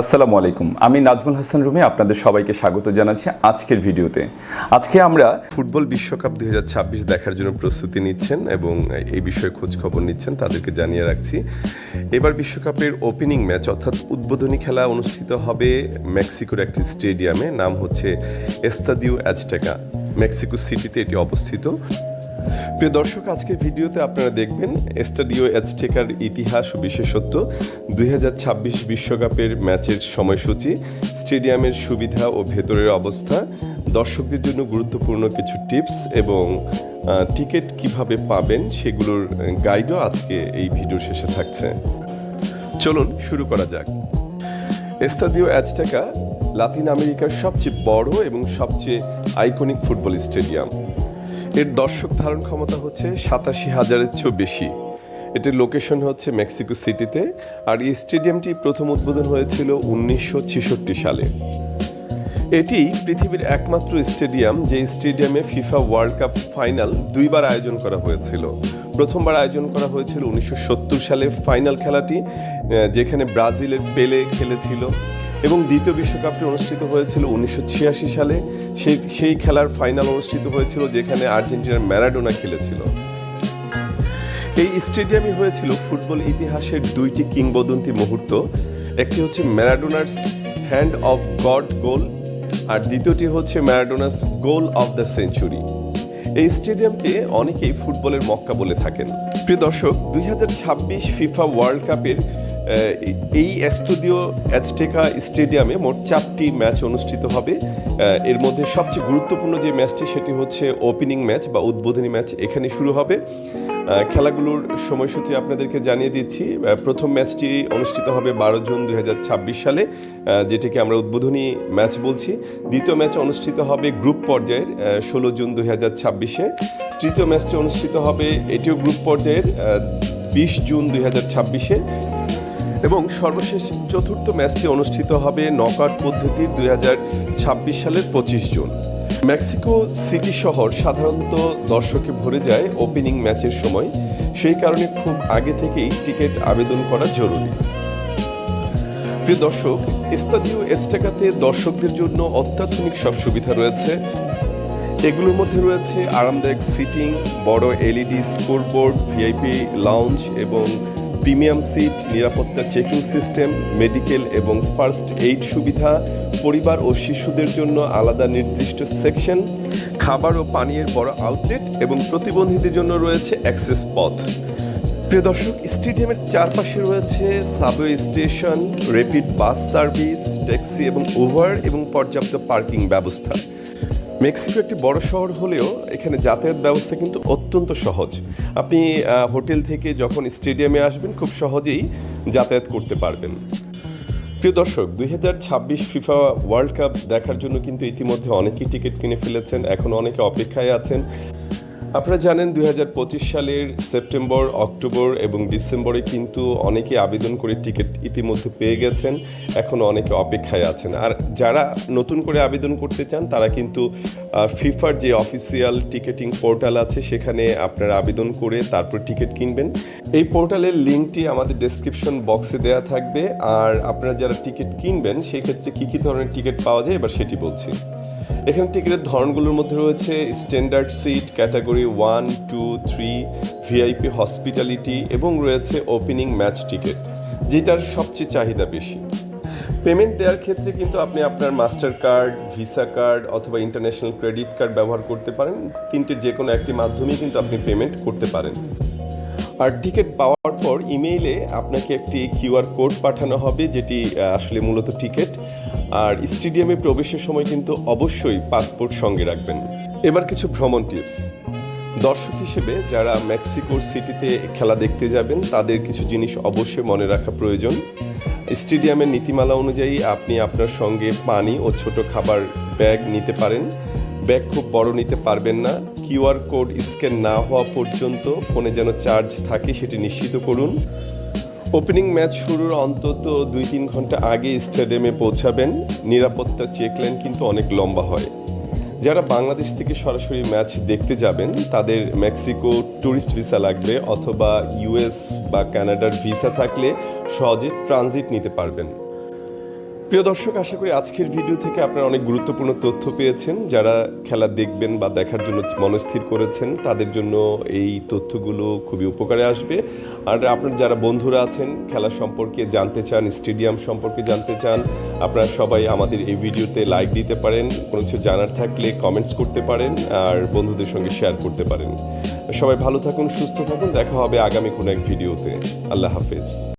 আসসালামু আলাইকুম। আমি নাজমুল হাসান রুমি, আপনাদের সবাইকে স্বাগত জানাচ্ছি আজকের ভিডিওতে। আজকে আমরা ফুটবল বিশ্বকাপ দুই হাজার ছাব্বিশ দেখার জন্য প্রস্তুতি নিচ্ছেন এবং এই বিষয়ে খোঁজ খবর নিচ্ছেন, তাদেরকে জানিয়ে রাখছি। এবার বিশ্বকাপের ওপেনিং ম্যাচ অর্থাৎ উদ্বোধনী খেলা অনুষ্ঠিত হবে মেক্সিকোর একটি স্টেডিয়ামে, নাম হচ্ছে এস্তাদিও অ্যাজটেকা। মেক্সিকো সিটিতে এটি অবস্থিত। প্রিয় দর্শক, আজকের ভিডিওতে আপনারা দেখবেন স্টাডিও অ্যাজটেকার ইতিহাস ও বিশেষত্ব দুই বিশ্বকাপের ম্যাচের সময়সূচি, স্টেডিয়ামের সুবিধা ও ভেতরের অবস্থা, দর্শকদের জন্য গুরুত্বপূর্ণ কিছু টিপস এবং টিকিট কীভাবে পাবেন সেগুলোর গাইডও আজকে এই ভিডিওর শেষে থাকছে। চলুন শুরু করা যাক। এস্তাদিও অ্যাজটেকা লাতিন আমেরিকার সবচেয়ে বড় এবং সবচেয়ে আইকনিক ফুটবল স্টেডিয়াম এর দর্শক ধারণ ক্ষমতা হচ্ছে সাতাশি হাজারের চেয়েও বেশি। এটির লোকেশন হচ্ছে মেক্সিকো সিটিতে, আর এই স্টেডিয়ামটি প্রথম উদ্বোধন হয়েছিল উনিশশো ছেষট্টি সালে। এটি পৃথিবীর একমাত্র স্টেডিয়াম, যে স্টেডিয়ামে ফিফা ওয়ার্ল্ড কাপ ফাইনাল দুইবার আয়োজন করা হয়েছিল। প্রথমবার আয়োজন করা হয়েছিল উনিশশো সত্তর সালে। ফাইনাল খেলাটি যেখানে ব্রাজিলের পেলে খেলেছিল এবং দ্বিতীয় বিশ্বকাপটি অনুষ্ঠিত হয়েছিল উনিশশো ছিয়াশি সালে। সেই সেই খেলার ফাইনাল অনুষ্ঠিত হয়েছিল যেখানে আর্জেন্টিনার ম্যারাডোনা খেলেছিল। এই স্টেডিয়ামই হয়েছিল ফুটবল ইতিহাসের দুইটি কিংবদন্তি মুহূর্ত। একটি হচ্ছে Maradona's hand of God goal আর দ্বিতীয়টি হচ্ছে Maradona's goal of the century এই স্টেডিয়ামকে অনেকেই ফুটবলের মক্কা বলে থাকেন। প্রিয় দর্শক, দুই হাজার ছাব্বিশ ফিফা ওয়ার্ল্ড কাপের এই এস্তোদিও অ্যাজটেকা স্টেডিয়ামে মোট চারটি ম্যাচ অনুষ্ঠিত হবে। এর মধ্যে সবচেয়ে গুরুত্বপূর্ণ যে ম্যাচটি সেটি হচ্ছে ওপেনিং ম্যাচ বা উদ্বোধনী ম্যাচ এখানে শুরু হবে। খেলাগুলোর সময়সূচি আপনাদেরকে জানিয়ে দিচ্ছি। প্রথম ম্যাচটি অনুষ্ঠিত হবে বারো জুন দুই হাজার ছাব্বিশ সালে যেটিকে আমরা উদ্বোধনী ম্যাচ বলছি। দ্বিতীয় ম্যাচ অনুষ্ঠিত হবে গ্রুপ পর্যায়ের ষোলো জুন দুই হাজার ছাব্বিশে তৃতীয় ম্যাচটি অনুষ্ঠিত হবে এটিও গ্রুপ পর্যায়ের বিশ জুন দুই হাজার ছাব্বিশে এবং সর্বশেষ চতুর্থ ম্যাচটি অনুষ্ঠিত হবে নকআউট পদ্ধতির দুই হাজার ছাব্বিশ সালের পঁচিশ জুন। মেক্সিকো সিটি শহর সাধারণত দর্শকে ভরে যায় ওপেনিং ম্যাচের সময়। সেই কারণে খুব আগে থেকেই টিকিট আবেদন করা জরুরি। প্রিয় দর্শক স্তাদিও এস্টাকাতে দর্শকদের জন্য অত্যাধুনিক সব সুবিধা রয়েছে। এগুলোর মধ্যে রয়েছে আরামদায়ক সিটিং, বড় এলইডি স্কোরবোর্ড, ভিআইপি লাউঞ্জ এবং প্রিমিয়াম সিট, নিরাপত্তা চেকিং সিস্টেম, মেডিকেল এবং ফার্স্ট এইড সুবিধা, পরিবার ও শিশুদের জন্য আলাদা নির্দিষ্ট সেকশন, খাবার ও পানীয়ের বড় আউটলেট এবং প্রতিবন্ধীদের জন্য রয়েছে অ্যাক্সেস পথ। প্রিয় দর্শক, স্টেডিয়ামের চারপাশে রয়েছে subway station, rapid bus service, taxi এবং ওভার এবং পর্যাপ্ত পার্কিং ব্যবস্থা। মেক্সিকো একটি বড় শহর হলেও এখানে যাতায়াত ব্যবস্থা কিন্তু অত্যন্ত সহজ। আপনি হোটেল থেকে যখন স্টেডিয়ামে আসবেন, খুব সহজেই যাতায়াত করতে পারবেন। প্রিয় দর্শক, দুই হাজার ছাব্বিশ ফিফা ওয়ার্ল্ড কাপ দেখার জন্য কিন্তু ইতিমধ্যে অনেকেই টিকিট কিনে ফেলেছেন, এখন অনেকে অপেক্ষায় আছেন। আপনারা জানেন দু হাজার পঁচিশ সালের সেপ্টেম্বর, অক্টোবর এবং ডিসেম্বরে কিন্তু অনেকে আবেদন করে টিকিট ইতিমধ্যে পেয়ে গেছেন। এখন অনেকে অপেক্ষায় আছেন। আর যারা নতুন করে আবেদন করতে চান, তারা কিন্তু ফিফার যে অফিসিয়াল টিকিটিং পোর্টাল আছে, সেখানে আপনারা আবেদন করে তারপর টিকিট কিনবেন। এই পোর্টালের লিঙ্কটি আমাদের ডেসক্রিপশন বক্সে দেওয়া থাকবে। আর আপনারা যারা টিকিট কিনবেন সেই ক্ষেত্রে কী কী ধরনের টিকিট পাওয়া যায়, এবার সেটি বলছি। এখানে টিকিটের ধরনগুলোর মধ্যে রয়েছে standard seat category one two three VIP hospitality এবং রয়েছে ওপেনিং ম্যাচ টিকিট যেটার সবচেয়ে চাহিদা বেশি। পেমেন্ট দেওয়ার ক্ষেত্রে কিন্তু আপনি আপনার মাস্টার কার্ড ভিসা কার্ড অথবা ইন্টারন্যাশনাল ক্রেডিট কার্ড ব্যবহার করতে পারেন। তিনটে যে কোনো একটি মাধ্যমেই কিন্তু আপনি পেমেন্ট করতে পারেন। আর টিকিট পাওয়ার পর ইমেইলে আপনাকে একটি কিউআর কোড পাঠানো হবে, যেটি আসলে মূলত টিকিট আর স্টেডিয়ামে প্রবেশের সময় কিন্তু অবশ্যই পাসপোর্ট সঙ্গে রাখবেন। এবার কিছু ভ্রমণ টিপস দর্শক হিসেবে যারা মেক্সিকোর সিটিতে খেলা দেখতে যাবেন, তাদের কিছু জিনিস অবশ্যই মনে রাখা প্রয়োজন। স্টেডিয়ামের নীতিমালা অনুযায়ী আপনি আপনার সঙ্গে পানি ও ছোট খাবার ব্যাগ নিতে পারেন। ব্যাগ খুব বড় নিতে পারবেন না। কিউআর কোড স্ক্যান না হওয়া পর্যন্ত ফোনে যেন চার্জ থাকে সেটি নিশ্চিত করুন। ওপেনিং ম্যাচ শুরুর অন্তত দুই তিন ঘণ্টা আগে স্টেডিয়ামে পৌঁছাবেন। নিরাপত্তা চেক লাইন কিন্তু অনেক লম্বা হয়। যারা বাংলাদেশ থেকে সরাসরি ম্যাচ দেখতে যাবেন, তাদের মেক্সিকো ট্যুরিস্ট ভিসা লাগবে অথবা ইউএস বা কানাডার ভিসা থাকলে সহজে ট্রানজিট নিতে পারবেন। প্রিয় দর্শক, আশা করি আজকের ভিডিও থেকে আপনারা অনেক গুরুত্বপূর্ণ তথ্য পেয়েছেন। যারা খেলা দেখবেন বা দেখার জন্য মনস্থির করেছেন, তাদের জন্য এই তথ্যগুলো খুবই উপকারে আসবে। আর আপনার যারা বন্ধুরা আছেন, খেলা সম্পর্কে জানতে চান, স্টেডিয়াম সম্পর্কে জানতে চান, আপনারা সবাই আমাদের এই ভিডিওতে লাইক দিতে পারেন। কোনো কিছু জানার থাকলে কমেন্টস করতে পারেন আর বন্ধুদের সঙ্গে শেয়ার করতে পারেন। সবাই ভালো থাকুন, সুস্থ থাকুন। দেখা হবে আগামী কোনো এক ভিডিওতে আল্লাহ হাফেজ।